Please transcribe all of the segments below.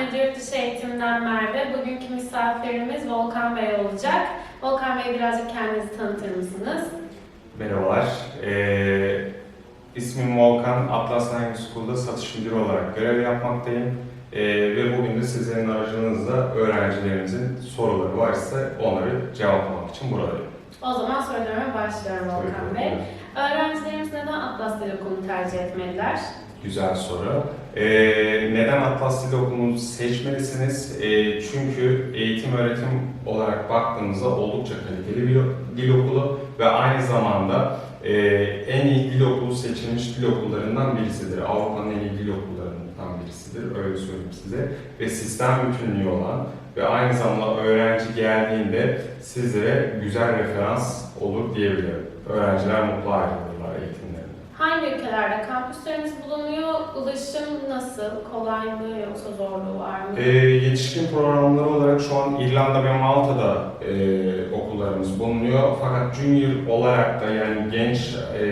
Müdür Yurt Dışı Eğitiminden Merve. Bugünkü misafirimiz Volkan Bey olacak. Volkan Bey birazcık kendinizi tanıtır mısınız? Merhabalar. Ee, ismim Volkan. Atlas Nine School'da satış müdürü olarak görev yapmaktayım. Ee, ve bugün de sizlerin aracınızla öğrencilerimizin soruları varsa onları cevaplamak için buradayım. O zaman sorularıma başlıyorum Volkan Bey. Öğrencilerimiz neden Atlas Telekom'u tercih etmeliler? Güzel soru. Ee, neden Atlas Dil Okulu'nu seçmelisiniz? Ee, çünkü eğitim öğretim olarak baktığımızda oldukça kaliteli bir dil okulu ve aynı zamanda e, en iyi dil okulu seçilmiş dil okullarından birisidir. Avrupa'nın en iyi dil okullarından birisidir, öyle söyleyeyim size. Ve sistem bütünlüğü olan ve aynı zamanda öğrenci geldiğinde sizlere güzel referans olur diyebilirim. Öğrenciler mutlu ayrılırlar eğitimlerinden. Hangi ülkelerde kampüsleriniz bulunuyor? Ulaşım nasıl? Kolay mı yoksa zorluğu var mı? Ee, yetişkin programları olarak şu an İrlanda ve Malta'da e, okullarımız bulunuyor. Fakat junior olarak da yani genç e,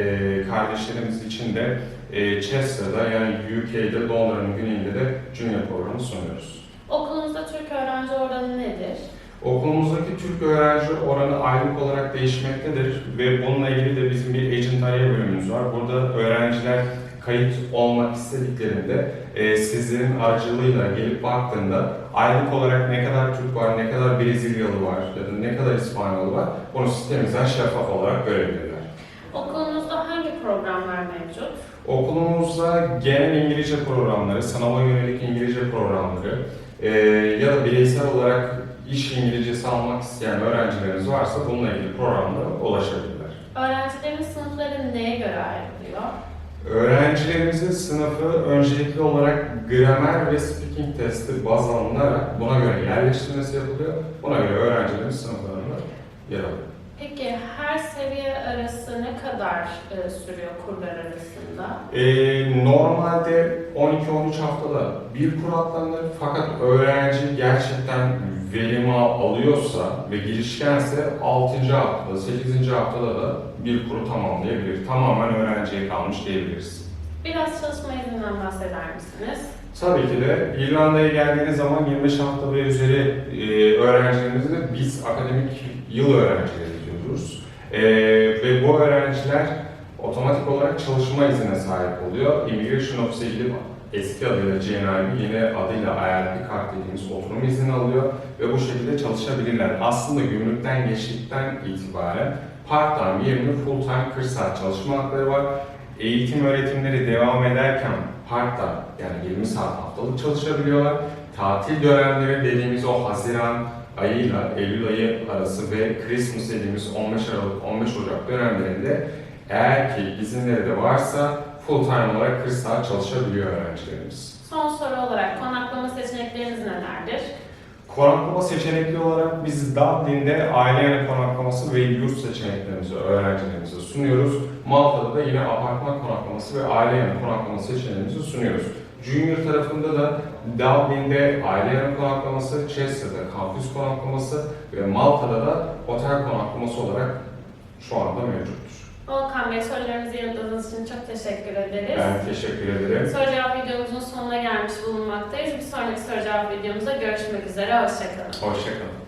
kardeşlerimiz için de e, Chester'da yani UK'de Londra'nın güneyinde de junior programı sunuyoruz. Okulunuzda Türk öğrenci oranı nedir? Okulumuzdaki Türk öğrenci oranı aylık olarak değişmektedir ve bununla ilgili de bizim bir araya bölümümüz var. Burada öğrenciler kayıt olmak istediklerinde e, sizlerin aracılığıyla gelip baktığında aylık olarak ne kadar Türk var, ne kadar Brezilyalı var ya da ne kadar İspanyol var bunu sistemimizden şeffaf olarak görebilirler. Okulunuzda hangi programlar mevcut? Okulumuzda genel İngilizce programları, sınava yönelik İngilizce programları e, ya da bireysel olarak iş İngilizcesi almak isteyen öğrencilerimiz varsa bununla ilgili programlara ulaşabilirler. Öğrencilerin sınıfları neye göre ayrılıyor? Öğrencilerimizin sınıfı öncelikli olarak gramer ve speaking testi baz alınarak buna göre yerleştirmesi yapılıyor. Buna göre öğrencilerin sınıflarında yer alıyor. Peki her seviye arası ne kadar e, sürüyor kurlar arasında? Ee, normalde 12-13 haftada bir kur atlanır fakat öğrenci gerçekten verimi alıyorsa ve girişkense 6. haftada, 8. haftada da bir kuru tamamlayabilir. Tamamen öğrenciye kalmış diyebiliriz. Biraz çalışma izninden bahseder misiniz? Tabii ki de İrlanda'ya geldiğiniz zaman 25 hafta ve üzeri e, öğrencilerimizi de biz akademik yıl öğrencileri diyoruz. E, ve bu öğrenciler otomatik olarak çalışma iznine sahip oluyor. Immigration Office'e gidip eski adıyla GNIB, yeni adıyla IRP kart dediğimiz oturum izni alıyor ve bu şekilde çalışabilirler. Aslında gümrükten geçtikten itibaren part-time yerine full-time 40 saat çalışma hakları var. Eğitim öğretimleri devam ederken part-time yani 20 saat haftalık çalışabiliyorlar. Tatil dönemleri dediğimiz o Haziran ayıyla Eylül ayı arası ve Christmas dediğimiz 15 Aralık 15 Ocak dönemlerinde eğer ki izinleri de varsa full time olarak 40 saat çalışabiliyor öğrencilerimiz. Son soru olarak konaklama seçenekleriniz nelerdir? Konaklama seçenekli olarak biz Dublin'de aile yanı konaklaması ve yurt seçeneklerimizi öğrencilerimize sunuyoruz. Malta'da da yine apartman konaklaması ve aile yanı konaklaması seçeneğimizi sunuyoruz. Junior tarafında da Dublin'de aile yanı konaklaması, Chester'da kampüs konaklaması ve Malta'da da otel konaklaması olarak şu anda mevcuttur. Volkan Bey sorularımızı yanıtladığınız için çok teşekkür ederiz. Ben teşekkür ederim. Soru cevap videomuzun sonuna gelmiş bulunmaktayız. Bir sonraki soru cevap videomuzda görüşmek üzere. Hoşçakalın. Hoşçakalın.